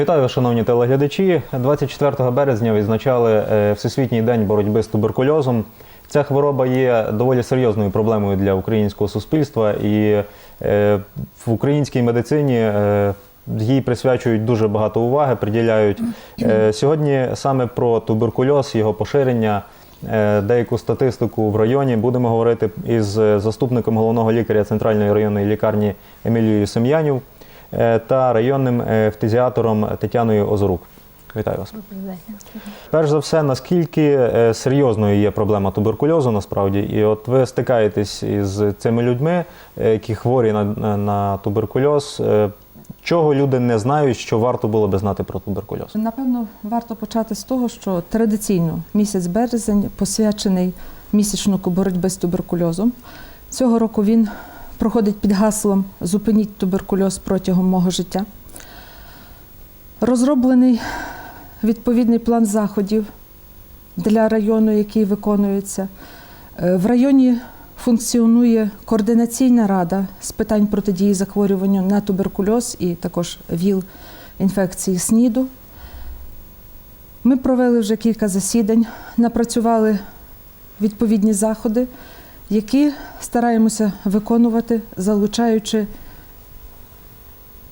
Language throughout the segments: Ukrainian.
Вітаю, шановні телеглядачі. 24 березня відзначали е, Всесвітній день боротьби з туберкульозом. Ця хвороба є доволі серйозною проблемою для українського суспільства, і е, в українській медицині е, їй присвячують дуже багато уваги, приділяють. Сьогодні саме про туберкульоз, його поширення, деяку статистику в районі будемо говорити із заступником головного лікаря центральної районної лікарні Емілією Сем'янів та районним е, фтизіатором Тетяною Озорук. Вітаю вас. Перш за все, наскільки е, серйозною є проблема туберкульозу насправді, і от ви стикаєтесь із цими людьми, е, які хворі на, на, туберкульоз. е, Чого люди не знають, що варто було би знати про туберкульоз? Напевно, варто почати з того, що традиційно місяць березень посвячений місячнику боротьби з туберкульозом. Цього року він проходить під гаслом Зупиніть туберкульоз протягом мого життя. Розроблений відповідний план заходів для району, який виконується. Е, В районі функціонує координаційна рада з питань протидії захворюванню на туберкульоз і також ВІЛ інфекції СНІДу. Ми провели вже кілька засідань, напрацювали відповідні заходи, які стараємося виконувати, залучаючи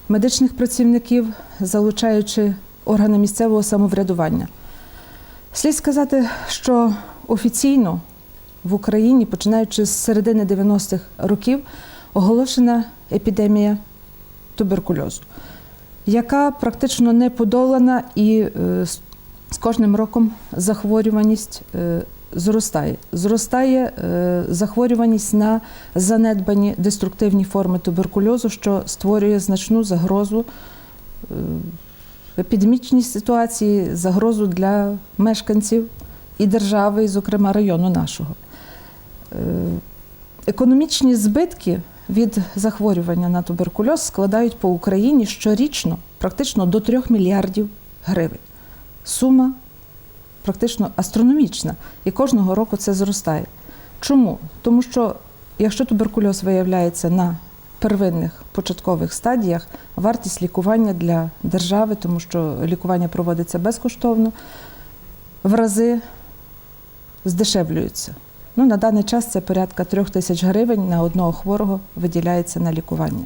медичних працівників, залучаючи органи місцевого самоврядування. Слід сказати, що офіційно в Україні, починаючи з середини 90-х років, оголошена епідемія туберкульозу, яка практично не подолана і е, з- кожним роком захворюваність е, зростає. Зростає е, захворюваність на занедбані деструктивні форми туберкульозу, що створює значну загрозу е, епідемічній ситуації, загрозу для мешканців і держави, і, зокрема, району нашого. Е, Економічні збитки від захворювання на туберкульоз складають по Україні щорічно практично до 3 мільярдів гривень. Сума практично астрономічна, і кожного року це зростає. Чому? Тому що якщо туберкульоз виявляється на первинних початкових стадіях, вартість лікування для держави, тому що лікування проводиться безкоштовно, в рази здешевлюється. Ну, на даний час це порядка трьох тисяч гривень на одного хворого виділяється на лікування.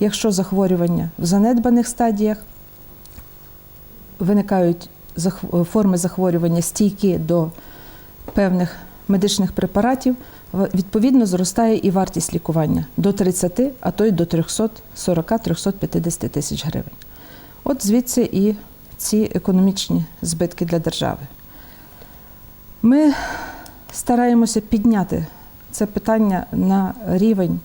Якщо захворювання в занедбаних стадіях, виникають форми захворювання стійкі до певних медичних препаратів, відповідно зростає і вартість лікування до 30, а то й до 340-350 тисяч гривень. От звідси і ці економічні збитки для держави. Ми стараємося підняти це питання на рівень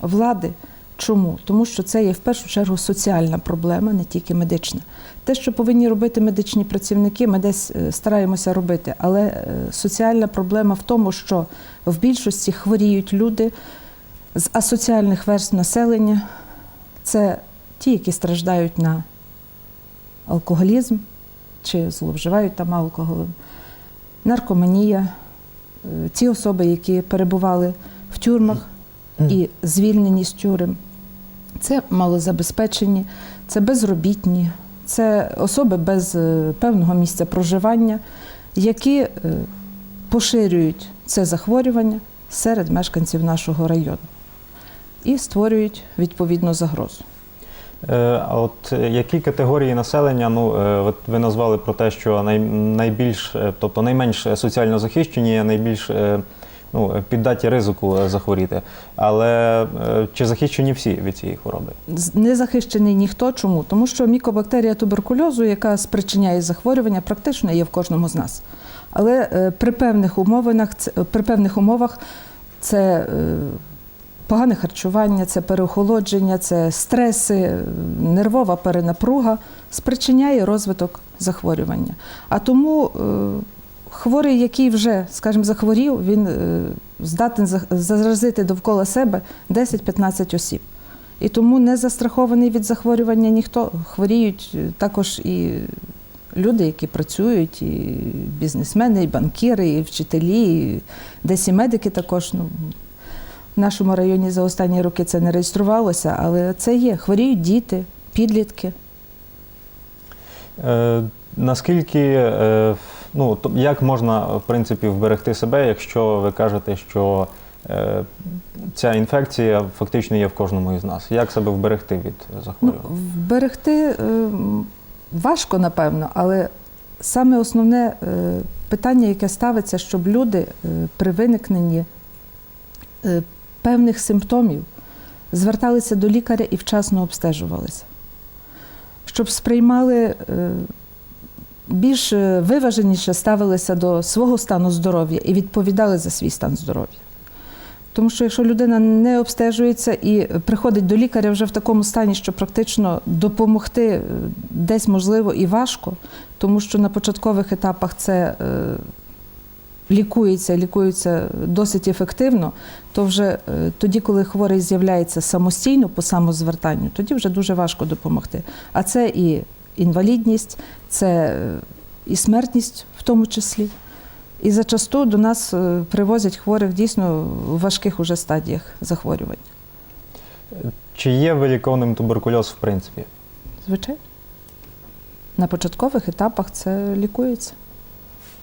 влади. Чому? Тому що це є в першу чергу соціальна проблема, не тільки медична. Те, що повинні робити медичні працівники, ми десь е, стараємося робити. Але е, соціальна проблема в тому, що в більшості хворіють люди з асоціальних верств населення. Це ті, які страждають на алкоголізм чи зловживають там алкоголем, наркоманія, е, ті особи, які перебували в тюрмах і звільнені з тюрем. Це малозабезпечені, це безробітні, це особи без е, певного місця проживання, які е, поширюють це захворювання серед мешканців нашого району і створюють відповідну загрозу. Е, А от які категорії населення, ну от ви назвали про те, що най, найбільш, тобто найменш соціально захищені, найбільш ну, піддаті ризику е, захворіти. Але е, чи захищені всі від цієї хвороби? Не захищений ніхто. Чому? Тому що мікобактерія туберкульозу, яка спричиняє захворювання, практично є в кожному з нас. Але е, при певних умовах, при певних умовах це е, погане харчування, це переохолодження, це стреси, е, нервова перенапруга спричиняє розвиток захворювання. А тому е, хворий, який вже, скажімо, захворів, він е, здатен заразити довкола себе 10-15 осіб. І тому не застрахований від захворювання ніхто. Хворіють е, також і люди, які працюють, і бізнесмени, і банкіри, і вчителі, і десь і медики також. Ну, в нашому районі за останні роки це не реєструвалося, але це є. Хворіють діти, підлітки. Е, наскільки, е, ну, то- як можна, в принципі, вберегти себе, якщо ви кажете, що е, ця інфекція фактично є в кожному із нас? Як себе вберегти від Ну, вберегти ем, важко, напевно, але саме основне е, питання, яке ставиться, щоб люди е, при виникненні е, певних симптомів зверталися до лікаря і вчасно обстежувалися, щоб сприймали е, більш е, виваженіше ставилися до свого стану здоров'я і відповідали за свій стан здоров'я. Тому що якщо людина не обстежується і приходить до лікаря вже в такому стані, що практично допомогти е, десь можливо і важко, тому що на початкових етапах це е, лікується, лікується досить ефективно, то вже тоді, коли хворий з'являється самостійно по самозвертанню, тоді вже дуже важко допомогти. А це і інвалідність, це е, і смертність в тому числі. І зачасту до нас е, привозять хворих дійсно в важких уже стадіях захворювань. Чи є виліковним туберкульоз в принципі? Звичайно. На початкових етапах це лікується.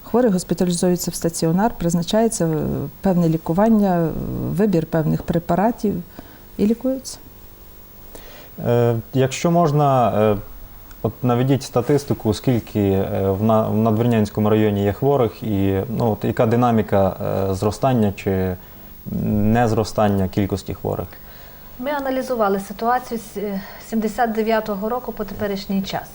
Хворий госпіталізується в стаціонар, призначається е, певне лікування, вибір певних препаратів і лікується. Якщо можна, от наведіть статистику, скільки е, в на- Надвірнянському районі є хворих, і ну, от яка динаміка е, зростання чи не зростання кількості хворих? Ми аналізували ситуацію з е, 79-го року по теперішній час.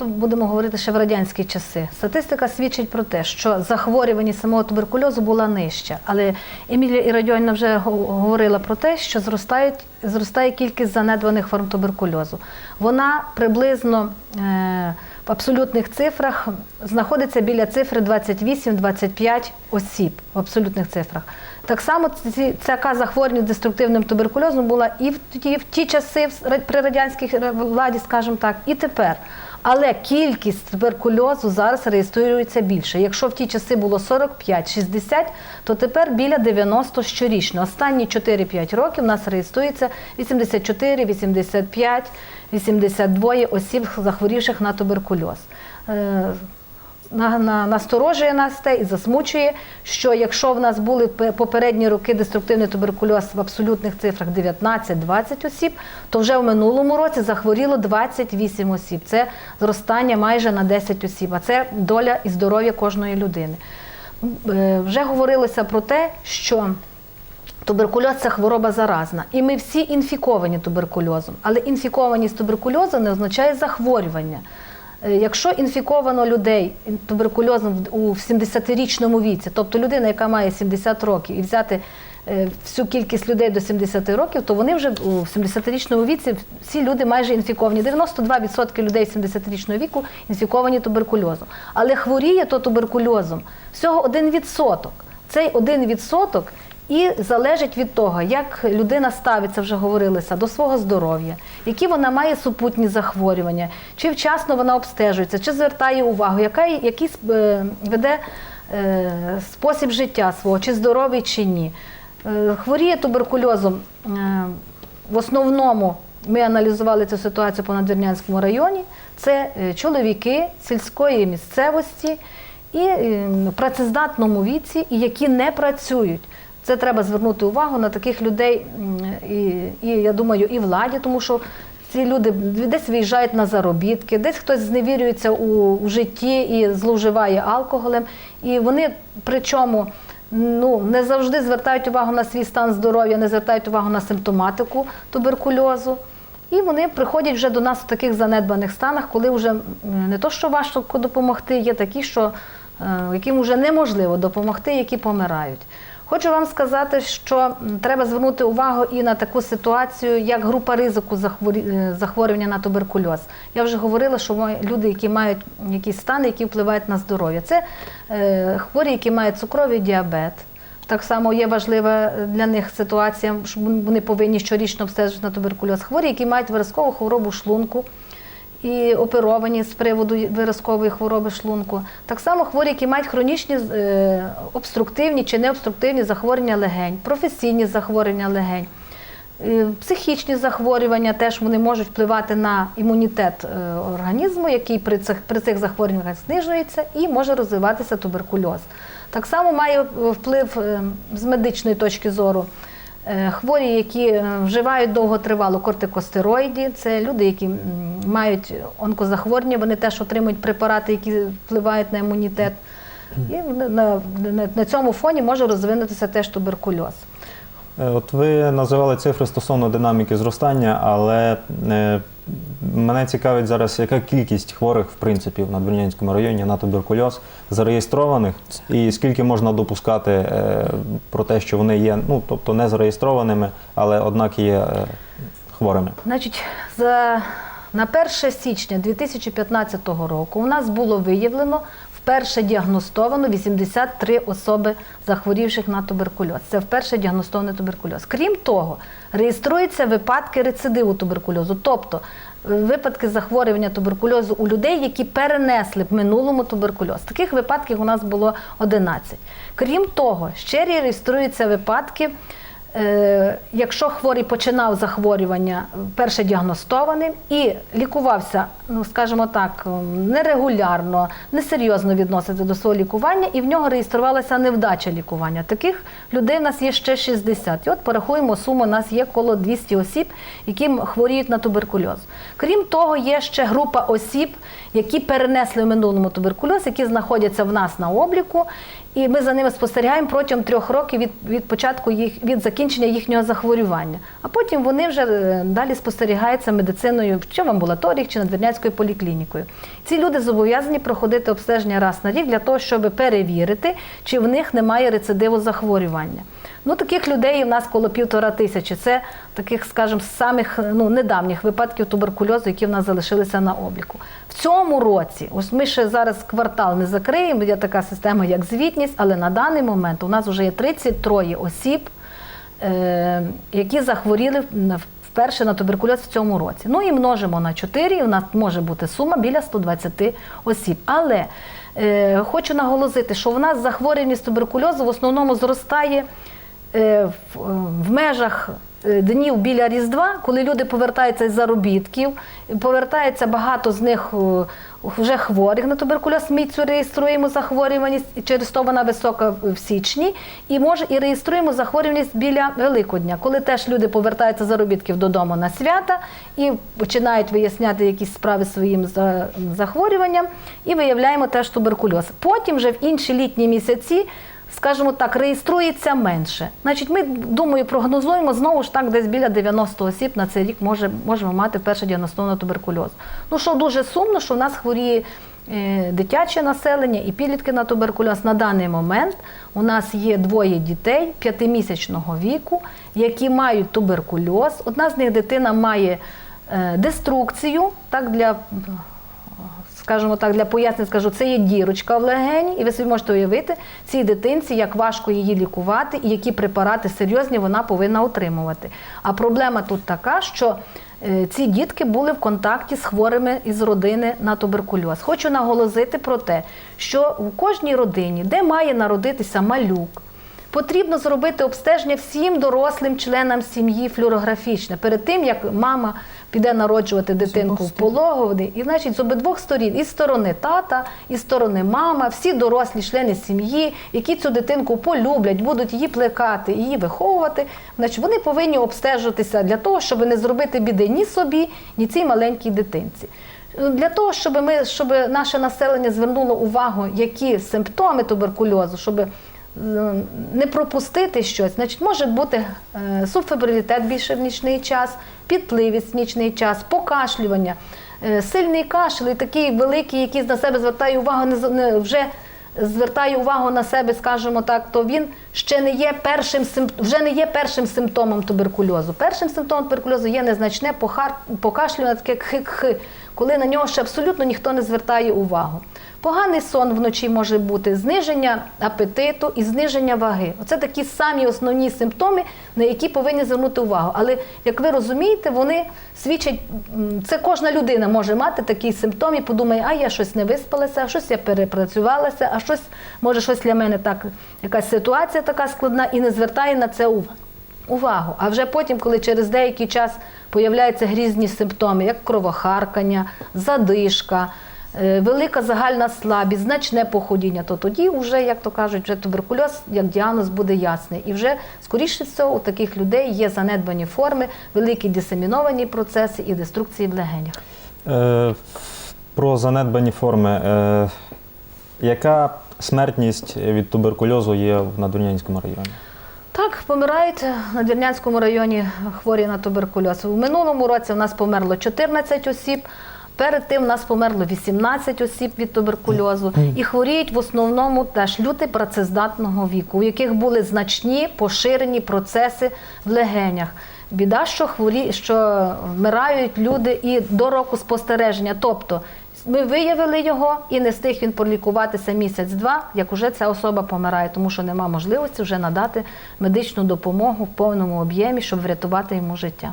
То будемо говорити ще в радянські часи. Статистика свідчить про те, що захворюваність самого туберкульозу була нижча. Але Емілія Іродьонівна вже го- говорила про те, що зростають, зростає кількість занедбаних форм туберкульозу. Вона приблизно е, в абсолютних цифрах знаходиться біля цифри 28-25 осіб в абсолютних цифрах. Так само ці, ця захворюваність деструктивним туберкульозом була і в ті, в ті часи при радянській владі, скажімо так, і тепер. Але кількість туберкульозу зараз реєструється більше. Якщо в ті часи було 45-60, то тепер біля 90 щорічно. Останні 4-5 років у нас реєструється 84, 85, 82 осіб, захворівших на туберкульоз. На, на, насторожує нас те і засмучує, що якщо в нас були попередні роки деструктивний туберкульоз в абсолютних цифрах 19-20 осіб, то вже в минулому році захворіло 28 осіб. Це зростання майже на 10 осіб, а це доля і здоров'я кожної людини. Е, Вже говорилося про те, що Туберкульоз це хвороба заразна, і ми всі інфіковані туберкульозом. Але інфікованість туберкульозу не означає захворювання. Е, Якщо інфіковано людей туберкульозом у 70-річному віці, тобто людина, яка має 70 років, і взяти е, всю кількість людей до 70 років, то вони вже у 70-річному віці всі люди майже інфіковані. 92% людей 70-річного віку інфіковані туберкульозом. Але хворіє то туберкульозом всього 1%. Цей 1% і залежить від того, як людина ставиться, вже говорилося, до свого здоров'я, які вона має супутні захворювання, чи вчасно вона обстежується, чи звертає увагу, яка, який е, веде е, спосіб життя свого, чи здоровий, чи ні. Е, хворіє туберкульозом в основному. Ми аналізували цю ситуацію по Надвірнянському районі. Це чоловіки сільської місцевості і в працездатному віці, і які не працюють. Це треба звернути увагу на таких людей, і, і я думаю, і владі, тому що ці люди десь виїжджають на заробітки, десь хтось зневірюється у, у житті і зловживає алкоголем. І вони причому ну, не завжди звертають увагу на свій стан здоров'я, не звертають увагу на симптоматику туберкульозу. І вони приходять вже до нас в таких занедбаних станах, коли вже не то, що важко допомогти, є такі, що, е, яким вже неможливо допомогти, які помирають. Хочу вам сказати, що треба звернути увагу і на таку ситуацію, як група ризику е, захворювання на туберкульоз. Я вже говорила, що люди, які мають якісь стани, які впливають на здоров'я, це е, хворі, які мають цукровий діабет. Так само є важлива для них ситуація, що вони повинні щорічно обстежити на туберкульоз. Хворі, які мають виразкову хворобу шлунку і оперовані з приводу виразкової хвороби шлунку. Так само хворі, які мають хронічні е, обструктивні чи необструктивні захворювання легень, професійні захворювання легень. Е, Психічні захворювання теж вони можуть впливати на імунітет е, організму, який при цих, при цих захворюваннях знижується, і може розвиватися туберкульоз. Так само має вплив з медичної точки зору. Е, Хворі, які е, вживають довготривало кортикостероїді, це люди, які мають онкозахворювання, вони теж отримують препарати, які впливають на імунітет. І на, на, на, цьому фоні може розвинутися теж туберкульоз. Е, От ви називали цифри стосовно динаміки зростання, але мене цікавить зараз, яка кількість хворих, в принципі, в Надвірнянському районі на туберкульоз зареєстрованих, і скільки можна допускати е, про те, що вони є, ну тобто не зареєстрованими, але однак є е, хворими. Значить, за, на 1 січня 2015 року у нас було виявлено вперше діагностовано 83 особи, захворівших на туберкульоз. Це вперше діагностований туберкульоз. Крім того, реєструються випадки рецидиву туберкульозу, тобто е, випадки захворювання туберкульозу у людей, які перенесли в минулому туберкульоз. Таких випадків у нас було 11. Крім того, ще реєструються випадки. Е, Якщо хворий починав захворювання перше діагностованим і лікувався, ну скажімо так, нерегулярно, несерйозно відноситься до свого лікування, і в нього реєструвалася невдача лікування. Таких людей в нас є ще 60. І от порахуємо суму, у нас є коло 200 осіб, які хворіють на туберкульоз. Крім того, є ще група осіб, які перенесли в минулому туберкульоз, які знаходяться в нас на обліку. І ми за ними спостерігаємо протягом трьох років від, від початку їх від закінчення їхнього захворювання. А потім вони вже е, далі спостерігаються медициною, чи в амбулаторіях, чи надвірняцькою поліклінікою. Ці люди зобов'язані проходити обстеження раз на рік для того, щоб перевірити, чи в них немає рецидиву захворювання. Ну, таких людей у нас коло півтора тисячі. Це таких, скажімо, самих ну, недавніх випадків туберкульозу, які в нас залишилися на обліку. В цьому році, ось ми ще зараз квартал не закриємо, є така система, як звітність, але на даний момент у нас вже є 33 осіб, е, які захворіли вперше на туберкульоз в цьому році. Ну і множимо на 4, і у нас може бути сума біля 120 осіб. Але е, хочу наголосити, що в нас захворюваність туберкульозу в основному зростає в, в межах е, днів біля Різдва, коли люди повертаються з заробітків, повертається багато з них е, вже хворих на туберкульоз. Ми цю реєструємо захворюваність, через то вона висока в січні. І може і реєструємо захворюваність біля Великодня, коли теж люди повертаються з заробітків додому на свята і починають виясняти якісь справи своїм захворюванням, і виявляємо теж туберкульоз. Потім вже в інші літні місяці скажімо так, реєструється менше. Значить, ми думаю, прогнозуємо знову ж так, десь біля 90 осіб на цей рік може, можемо мати перше діагностовано туберкульоз. Ну що дуже сумно, що в нас хворіє е, дитяче населення і підлітки на туберкульоз. На даний момент у нас є двоє дітей п'ятимісячного віку, які мають туберкульоз. Одна з них дитина має е, деструкцію, так для скажімо так, для пояснень скажу, це є дірочка в легені, і ви собі можете уявити цій дитинці, як важко її лікувати і які препарати серйозні вона повинна отримувати. А проблема тут така, що е, ці дітки були в контакті з хворими із родини на туберкульоз. Хочу наголосити про те, що в кожній родині, де має народитися малюк, Потрібно зробити обстеження всім дорослим членам сім'ї флюорографічне перед тим, як мама піде народжувати дитинку в пологовний. І значить, з обидвох сторін, і з сторони тата, і з сторони мама, всі дорослі члени сім'ї, які цю дитинку полюблять, будуть її плекати, її виховувати, значить, вони повинні обстежуватися для того, щоб не зробити біди ні собі, ні цій маленькій дитинці. Для того, щоб ми, щоб наше населення звернуло увагу, які симптоми туберкульозу, щоб не пропустити щось, значить, може бути е, субфебрилітет більше в нічний час, підпливість в нічний час, покашлювання, е, сильний кашель, і такий великий, який на себе звертає увагу, вже звертає увагу на себе, скажімо так, то він ще не є першим вже не є першим симптомом туберкульозу. Першим симптомом туберкульозу є незначне покашлювання, таке кхи-кхи, коли на нього ще абсолютно ніхто не звертає увагу. Поганий сон вночі може бути, зниження апетиту і зниження ваги. Оце такі самі основні симптоми, на які повинні звернути увагу. Але як ви розумієте, вони свідчать, це кожна людина може мати такі симптоми, і подумає, а я щось не виспалася, а щось я перепрацювалася, а щось, може, щось для мене так, якась ситуація така складна, і не звертає на це увагу. увагу. А вже потім, коли через деякий час появляються грізні симптоми, як кровохаркання, задишка, велика загальна слабість, значне похудіння, то тоді вже, як то кажуть, вже туберкульоз як діагноз буде ясний. І вже скоріше всього у таких людей є занедбані форми, великі дисеміновані процеси і деструкції в легенях. Е, Про занедбані форми. Е, Яка смертність від туберкульозу є в Надвірнянському районі? Так, помирають на Дірнянському районі хворі на туберкульоз. У минулому році в нас померло 14 осіб. Перед тим в нас померло 18 осіб від туберкульозу і хворіють в основному теж люди працездатного віку, у яких були значні поширені процеси в легенях. Біда, що хворі, що вмирають люди і до року спостереження. Тобто ми виявили його і не встиг він пролікуватися місяць-два, як уже ця особа помирає, тому що нема можливості вже надати медичну допомогу в повному об'ємі, щоб врятувати йому життя.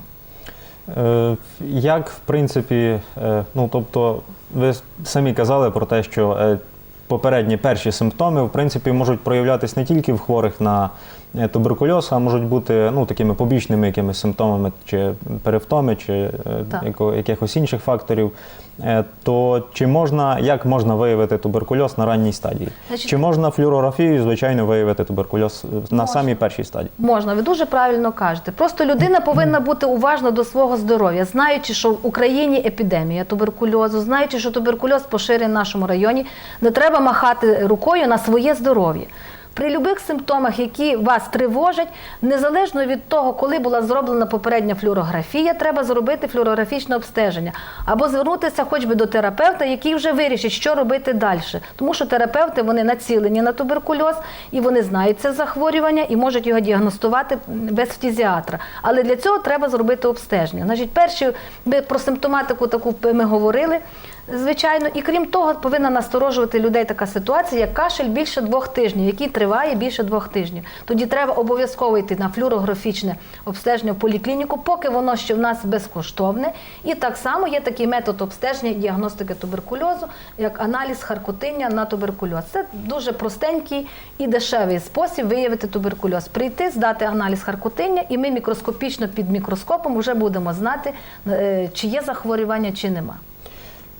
Е, Як, в принципі, е, ну тобто, ви самі казали про те, що е, попередні перші симптоми, в принципі, можуть проявлятися не тільки в хворих на туберкульоз, а можуть бути ну, такими побічними якимись симптомами, чи перевтоми, чи якихось інших факторів. Е, То чи можна, як можна виявити туберкульоз на ранній стадії? Значить- Чи можна флюорографією, звичайно, виявити туберкульоз на Можна. самій першій стадії? Можна, ви дуже правильно кажете. Просто людина повинна бути уважна до свого здоров'я, знаючи, що в Україні епідемія туберкульозу, знаючи, що туберкульоз поширений в нашому районі, не треба махати рукою на своє здоров'я. При будь-яких симптомах, які вас тривожать, незалежно від того, коли була зроблена попередня флюорографія, треба зробити флюорографічне обстеження або звернутися хоч би до терапевта, який вже вирішить, що робити далі. Тому що терапевти вони націлені на туберкульоз і вони знають це захворювання і можуть його діагностувати без фтізіатра. Але для цього треба зробити обстеження. Значить, перші ми про симптоматику таку ми говорили. Звичайно, і крім того, повинна насторожувати людей така ситуація, як кашель більше двох тижнів, який триває більше двох тижнів. Тоді треба обов'язково йти на флюорографічне обстеження в поліклініку, поки воно ще в нас безкоштовне. І так само є такий метод обстеження діагностики туберкульозу, як аналіз харкотиння на туберкульоз. Це дуже простенький і дешевий спосіб виявити туберкульоз. Прийти, здати аналіз харкотиння, і ми мікроскопічно під мікроскопом вже будемо знати, е, чи є захворювання, чи нема.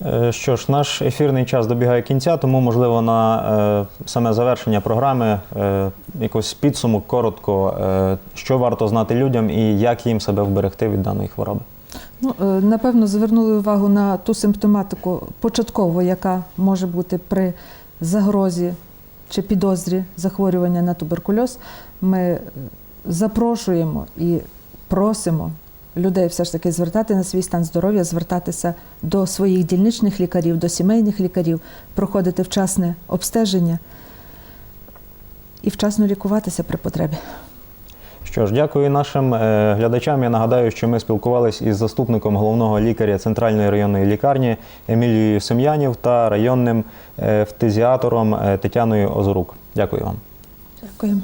Е, Що ж, наш ефірний час добігає кінця, тому можливо на е, саме завершення програми е, якось підсумок коротко, е, що варто знати людям і як їм себе вберегти від даної хвороби. Ну, е, напевно, звернули увагу на ту симптоматику початкову, яка може бути при загрозі чи підозрі захворювання на туберкульоз. Ми е, запрошуємо і просимо людей все ж таки звертати на свій стан здоров'я, звертатися до своїх дільничних лікарів, до сімейних лікарів, проходити вчасне обстеження і вчасно лікуватися при потребі. Що ж, дякую нашим е, глядачам. Я нагадаю, що ми спілкувалися із заступником головного лікаря Центральної районної лікарні Емілією Сем'янів та районним е, фтизіатором е, Тетяною Озорук. Дякую вам. Дякуємо.